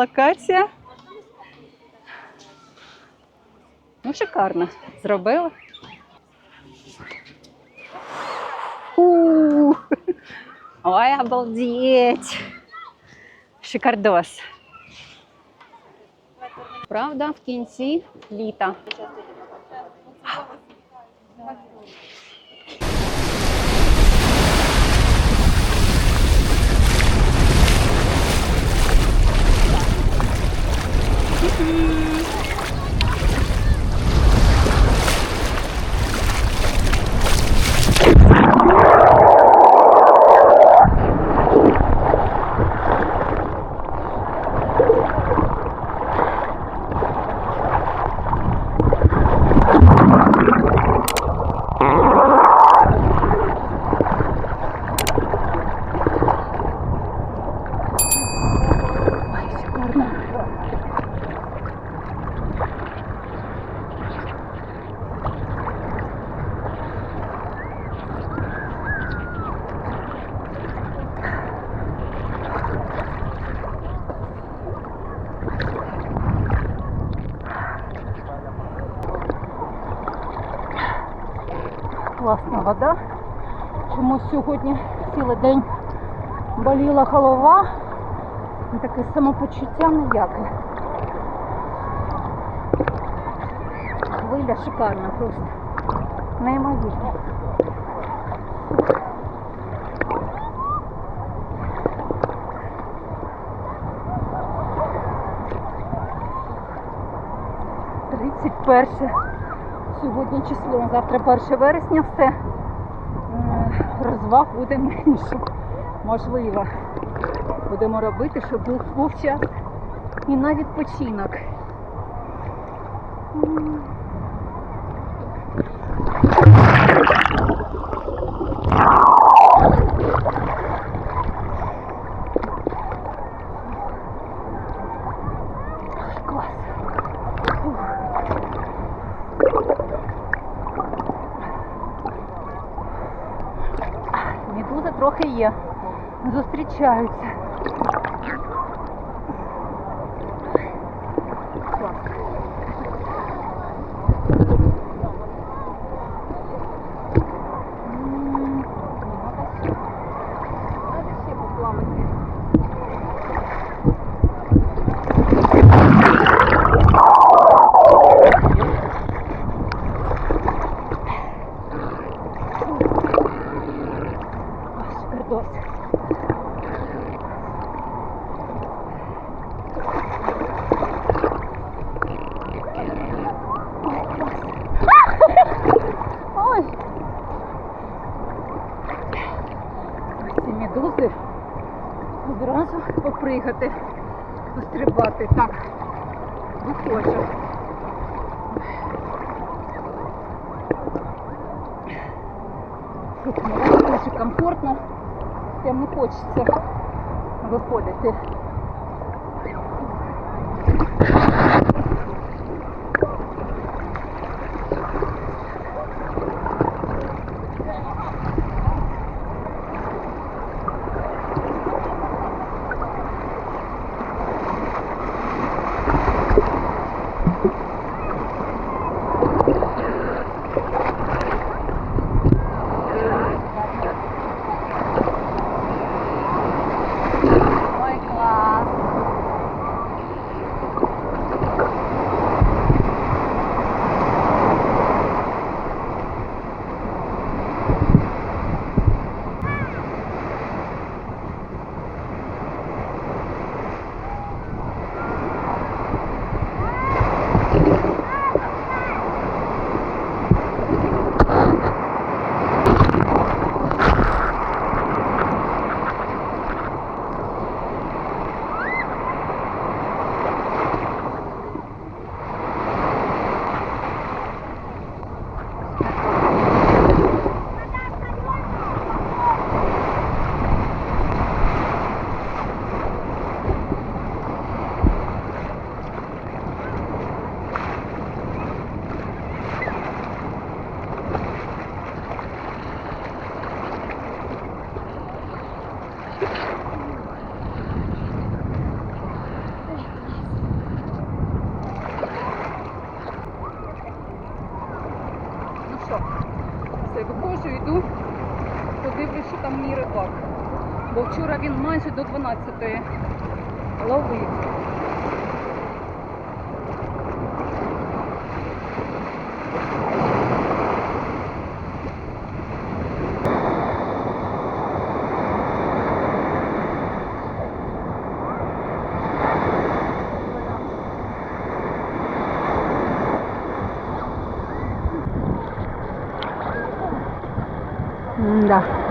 локація. Ну, шикарно. Зробила. У, Ой, обалдеть! Шикардос. Правда, в кінці літа. Mm -mm. Вода. Чомусь сьогодні цілий день боліла голова. І таке самопочуття ніяке. Хвиля шикарна просто. Неймовірно. Тридцять перше сьогодні число, завтра 1 вересня все. Розваг буде менше. Можливо. Будемо робити, щоб був, був час і на відпочинок. Клас. Трохи є. Зустрічаються. Клас. М, надо ще- надо ще поплавати. Ой, шикардос. Ой. Ці медузи одразу попригати, пострибати. Так, виходжу. Тут мені дуже комфортно, прям не хочеться виходити.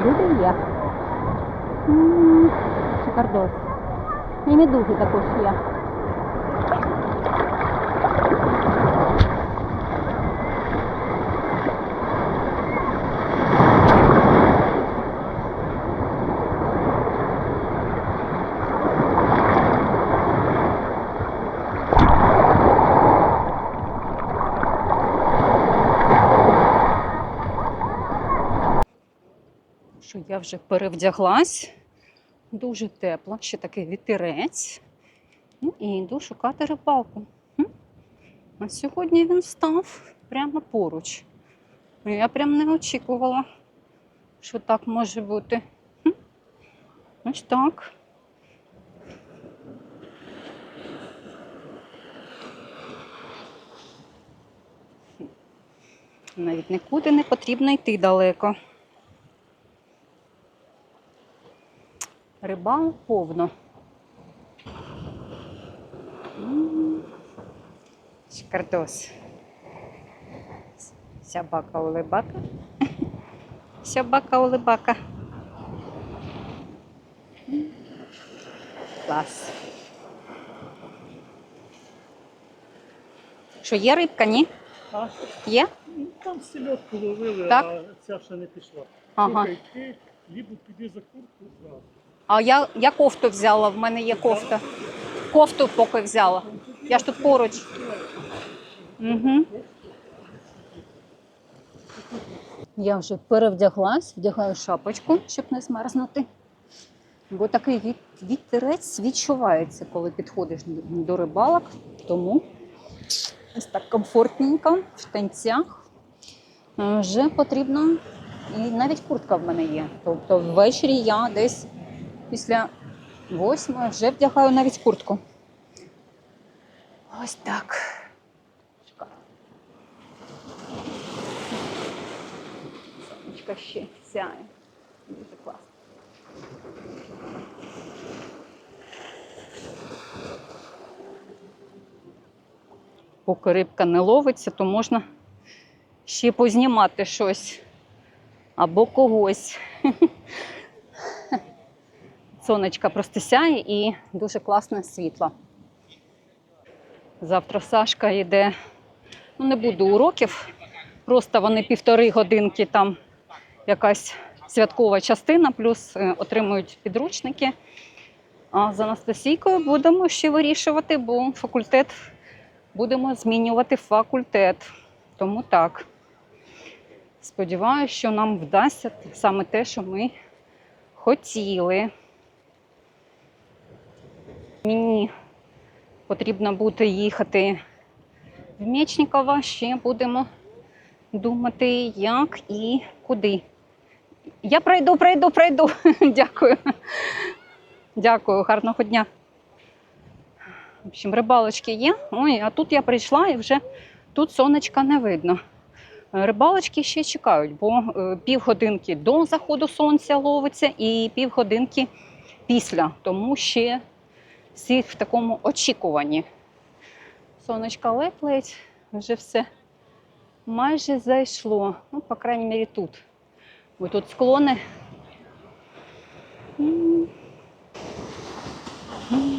Люди є. Шикардос. І медузи також є. Я вже перевдяглась. Дуже тепло, ще такий вітерець. Ну і йду шукати рибалку. А сьогодні він став прямо поруч. Ну, Я прям не очікувала, що так може бути. Ось так. Навіть нікуди не потрібно йти далеко. Рибал повно. Шикардос. Сябака улибака. Сябака улибака. Клас. Що є рибка, ні? А, Є? там сільотку ловили, Так? а ця ще не пішла. Ага. Слухай, ти лібо піди за куртку зразу. А я, я кофту взяла, в мене є кофта. Кофту поки взяла. Я ж тут поруч. Угу. Я вже перевдяглась, вдягаю шапочку, щоб не змерзнути. Бо такий віт- вітерець відчувається, коли підходиш до- до рибалок. Тому ось так комфортненько в штанцях. Е, Вже потрібно, і навіть куртка в мене є. Тобто ввечері я десь після восьмої вже вдягаю навіть куртку. Ось так. Чекай. Сонечко ще сяє. Дуже класно. Поки рибка не ловиться, то можна ще познімати щось або когось. Сонечка просто сяє і дуже класне світло. Завтра Сашка йде, ну не буде уроків, просто вони півтори годинки там якась святкова частина, плюс е, отримують підручники. А з Анастасійкою будемо ще вирішувати, бо факультет будемо змінювати факультет. Тому так. Сподіваюся, що нам вдасться саме те, що ми хотіли. Мені потрібно буде їхати в Мечникова. Ще будемо думати, як і куди. Я пройду, пройду, пройду. Дякую. Дякую, гарного дня. В общем, рибалочки є. Ой, а тут я прийшла і вже тут сонечка не видно. Рибалочки ще чекають, бо е, півгодинки до заходу сонця ловиться і півгодинки після. Тому ще всі в такому очікуванні. Сонечка ледь-ледь, вже все майже зайшло. Ну, по крайній мірі, тут. Бо тут склони. Mm. М.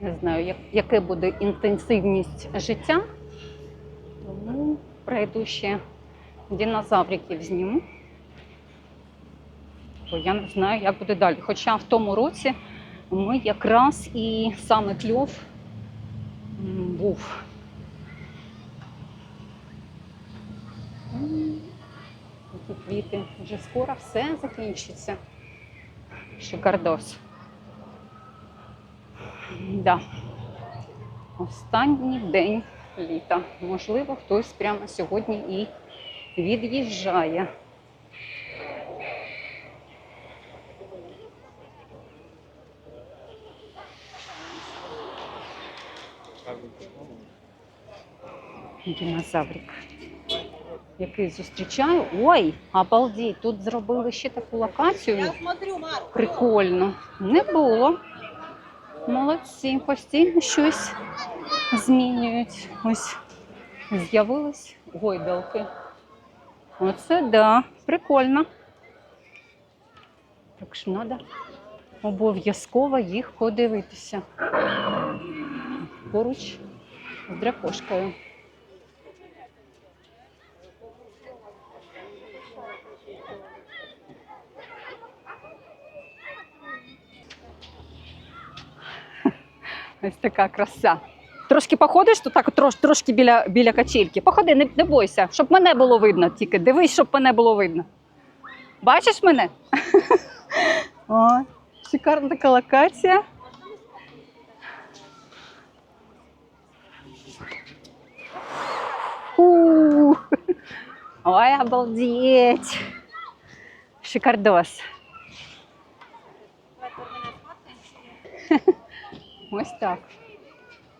не знаю, як, яке буде інтенсивність життя, тому пройду ще динозавриків зніму. Бо я не знаю, як буде далі. Хоча в тому році ми якраз і саме кльов був. Тут квіти вже скоро все закінчиться. Шикардос. Да. Останній день літа. Можливо, хтось прямо сьогодні і від'їжджає. Динозаврик. Який зустрічаю. Ой, обалдеть, тут зробили ще таку локацію. Прикольно. Не було. Молодці, постійно щось змінюють. Ось з'явились гойдалки. Оце да, прикольно. Так що треба обов'язково їх подивитися. Поруч з дракошкою. Ось така краса. Трошки походиш, то так трош, трошки біля, біля качельки. Походи, не, не бойся, щоб мене було видно тільки. Дивись, щоб мене було видно. Бачиш мене? О, шикарна така локація. Ух. Ой, обалдеть. Шикардос. Ось так.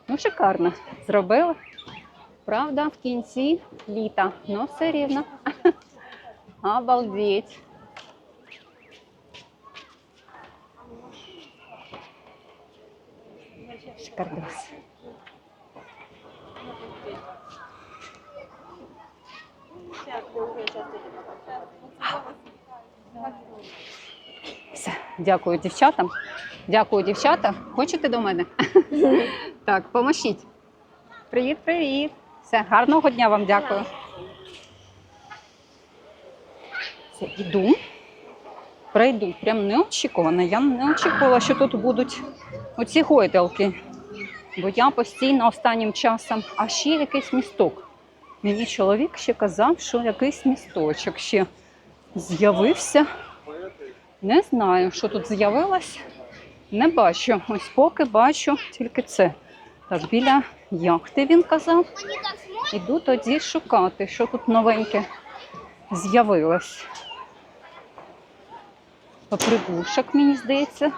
Ну, шикарно. Зробила. Правда, в кінці літа. Ну, все рівно. Обалдеть. Шикардос. Все, дякую дівчатам. Дякую, дівчата. Хочете до мене? так, поможіть. Привіт, привіт. Все, гарного дня вам дякую. Все, іду. Пройду. Прям неочікувано. Я не очікувала, що тут будуть оці гойдалки. Бо я постійно останнім часом, а ще якийсь місток. Мені чоловік ще казав, що якийсь місточок ще з'явився. Не знаю, що тут з'явилось. Не бачу. Ось поки бачу тільки це. Так, біля яхти він казав. Іду тоді шукати, що тут новеньке з'явилось. Попригушок, мені здається,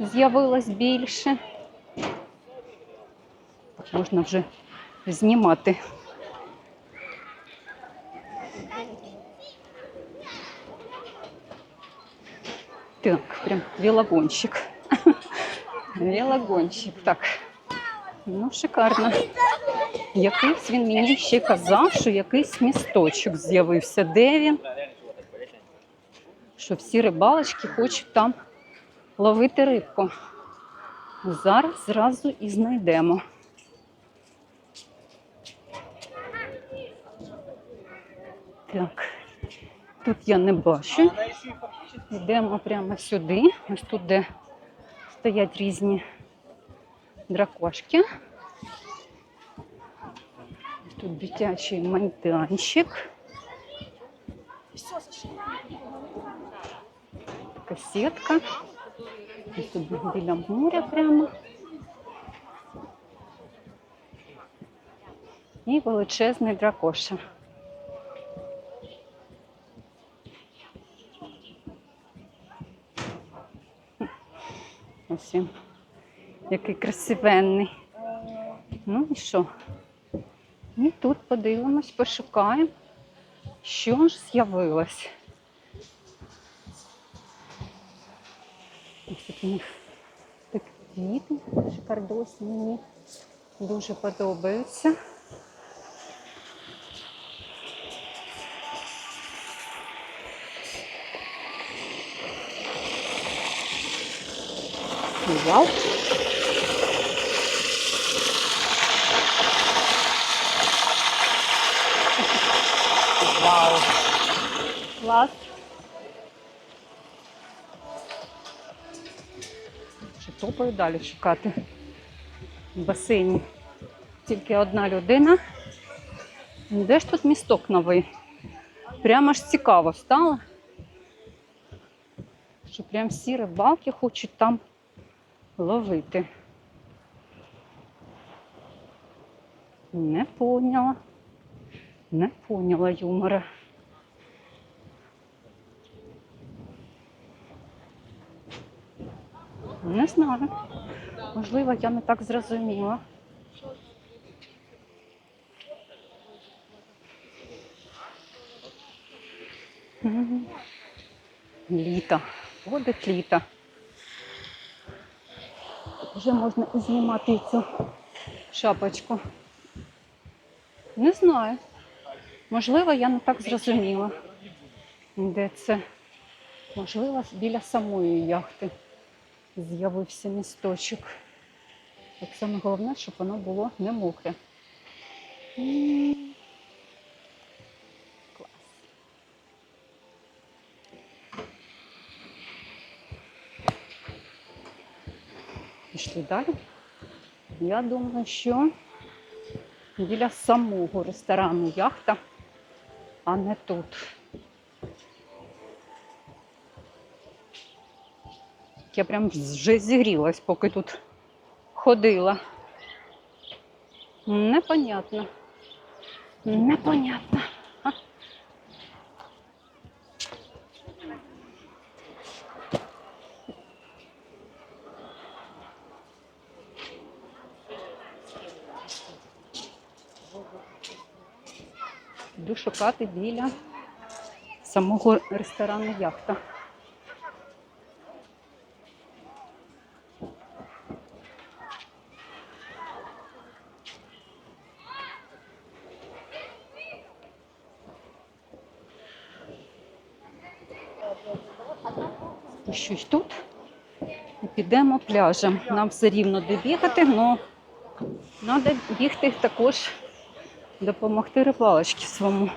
з'явилось більше. Можна вже знімати. Так, прям велогонщик. Велогонщик. Так. Ну, шикарно. Якийсь він мені ще казав, що якийсь місточок з'явився. Де він? Що всі рибалочки хочуть там ловити рибку. Зараз зразу і знайдемо. Так, тут я не бачу. Йдемо прямо сюди. Ось тут, де стоять різні дракошки. Тут дитячий майданчик. Ось тут біля моря прямо. І величезний дракоша. Ось він. Який красивенний. Ну і що? І тут подивимось, пошукаємо, що ж з'явилось. Ось у них такі квіти, шикардосні мені дуже подобаються. Вау! Вау! Клас! Що топаю далі шукати в басейні. Тільки одна людина. Де ж тут місток новий? Прямо аж цікаво стало. Що прям всі рибалки хочуть там ловити. Не поняла. Не поняла юмора. Не знаю. Можливо, я не так зрозуміла. Літо. Ходить літо. Вже можна і знімати цю шапочку. Не знаю. Можливо, я не так зрозуміла, де це. Можливо, біля самої яхти з'явився місточок. Так саме головне, щоб воно було не мокре. Далі. Я думаю, що біля самого ресторану яхта, а не тут. Я прям вже зігрілась, поки тут ходила. Непонятно. Непонятно. Шукати біля самого ресторану яхта. Щось тут і підемо пляжем. Нам все рівно де бігати, але треба бігти також допомогти рибалочці своєму.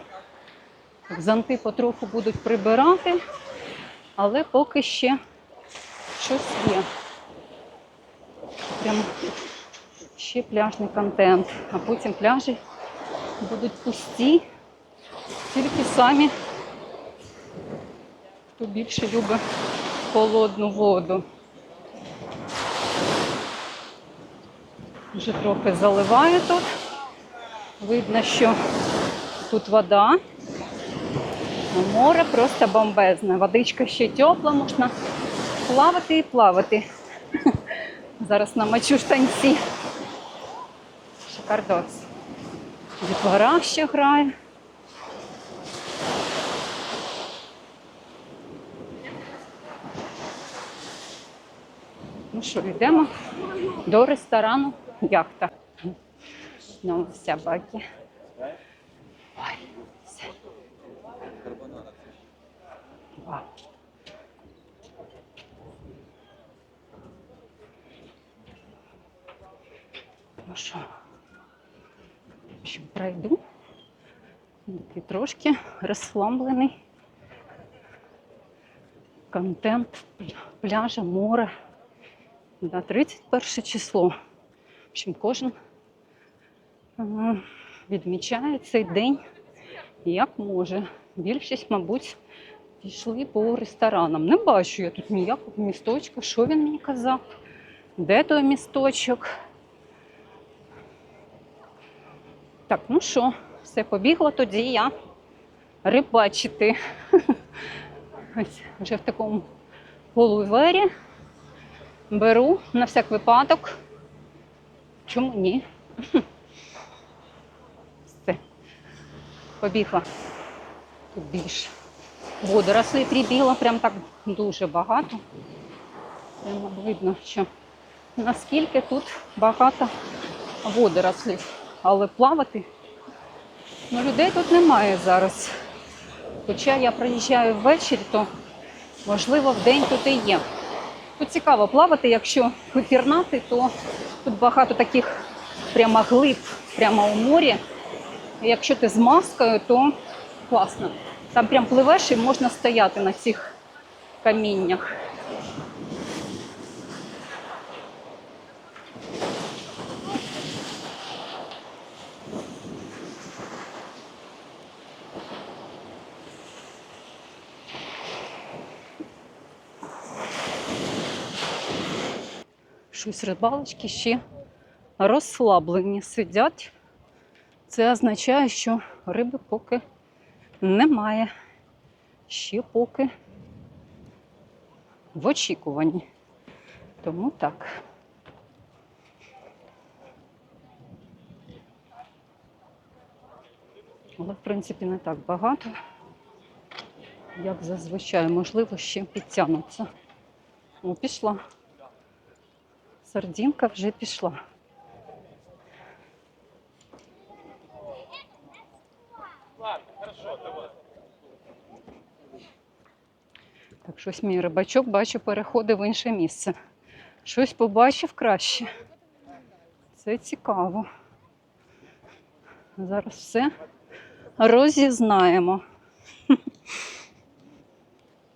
Зонти потроху будуть прибирати, але поки ще щось є. Прям ще пляжний контент, а потім пляжі будуть пусті, тільки самі, хто більше любить холодну воду. Вже трохи заливає тут. Видно, що тут вода. Море просто бомбезне. Водичка ще тепла, можна плавати і плавати. Зараз намочу штанці. Шикардос. Дітвора ще грає. Ну що, йдемо до ресторану яхта. Ну, собаки. Ой, все. Вау. Ну що, общем, пройду. Такий трошки розслаблений контент пляжа, море. На 31 число. В общем, кожен е, відмічає цей день як може. Більшість, мабуть, пішли по ресторанам. Не бачу я тут ніякого місточка. Що він мені казав? Де той місточок? Так, ну що, все побігло, тоді я рибачити. Ось вже в такому полувері. Беру на всяк випадок. Чому ні? Все. Побігла. Тут більше. Водорослей прибіло, прям так дуже багато. Прямо видно, що наскільки тут багато водорослів. Але плавати ну, людей тут немає зараз. Хоча я приїжджаю ввечері, то можливо в день тут і є. Тут цікаво плавати, якщо пірнати, то тут багато таких прямо глиб, прямо у морі. Якщо ти з маскою, то класно. Там прям пливеш і можна стояти на цих каміннях. Щось рибалочки ще розслаблені сидять. Це означає, що риби поки немає. Ще поки в очікуванні. Тому так. Але, в принципі, не так багато, як зазвичай, можливо, ще підтягнуться. О, пішла. Сардінка вже пішла. Так, щось мій рибачок, бачу, переходить в інше місце. Щось побачив краще. Це цікаво. Зараз все розізнаємо.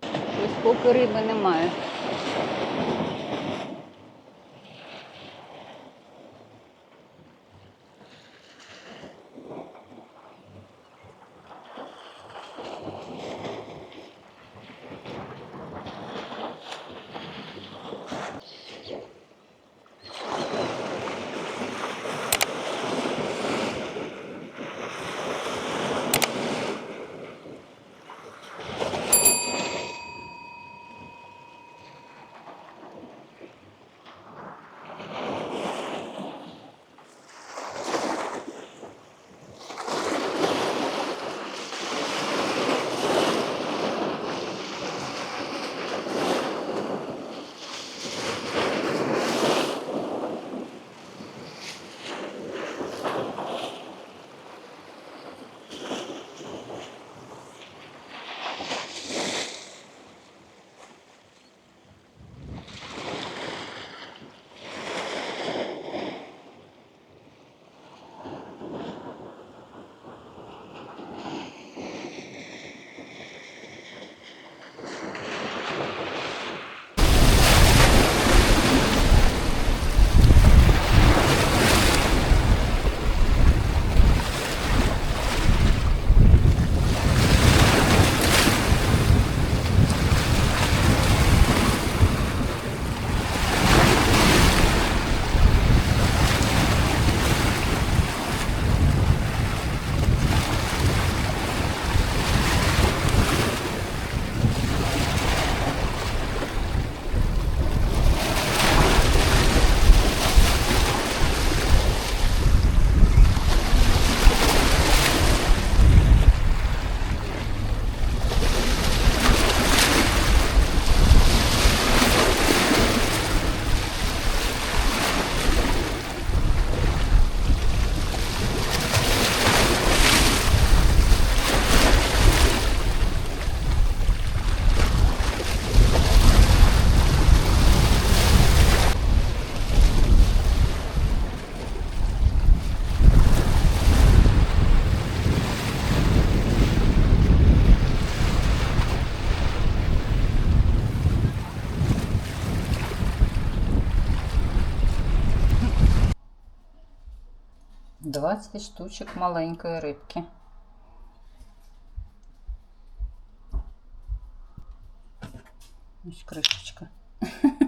Щось поки риби немає. Двадцять штучок маленької рибки. Ось кришечка.